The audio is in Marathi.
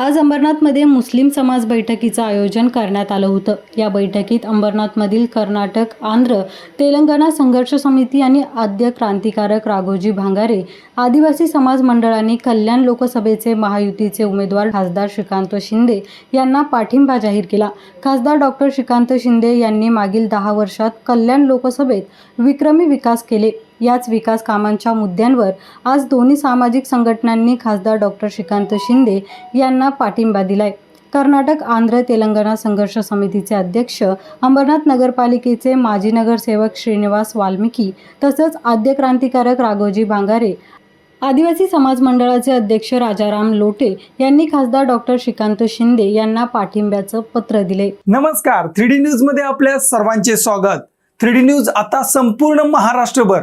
आज अंबरनाथमध्ये मुस्लिम समाज बैठकीचं आयोजन करण्यात आलं होतं. या बैठकीत अंबरनाथमधील कर्नाटक आंध्र तेलंगणा संघर्ष समिती आणि आद्य क्रांतिकारक राघोजी भांगारे आदिवासी समाज मंडळांनी कल्याण लोकसभेचे महायुतीचे उमेदवार खासदार श्रीकांत शिंदे यांना पाठिंबा जाहीर केला. खासदार डॉक्टर श्रीकांत शिंदे यांनी मागील दहा वर्षात कल्याण लोकसभेत विक्रमी विकास केले. याच विकास कामांच्या मुद्द्यांवर आज दोन्ही सामाजिक संघटनांनी खासदार डॉक्टर श्रीकांत शिंदे यांना पाठिंबा दिलाय. कर्नाटक आंध्र तेलंगणा संघर्ष समितीचे अध्यक्ष अंबरनाथ नगरपालिकेचे माजी नगरसेवक श्रीनिवास वाल्मिकी तसंच आद्य क्रांतिकारक राघोजी भांगारे आदिवासी समाज मंडळाचे अध्यक्ष राजाराम लोटे यांनी खासदार डॉक्टर श्रीकांत शिंदे यांना पाठिंब्याचं पत्र दिले. नमस्कार. थ्री डी न्यूजमध्ये आपल्या सर्वांचे स्वागत. थ्री डी न्यूज आता संपूर्ण महाराष्ट्रभर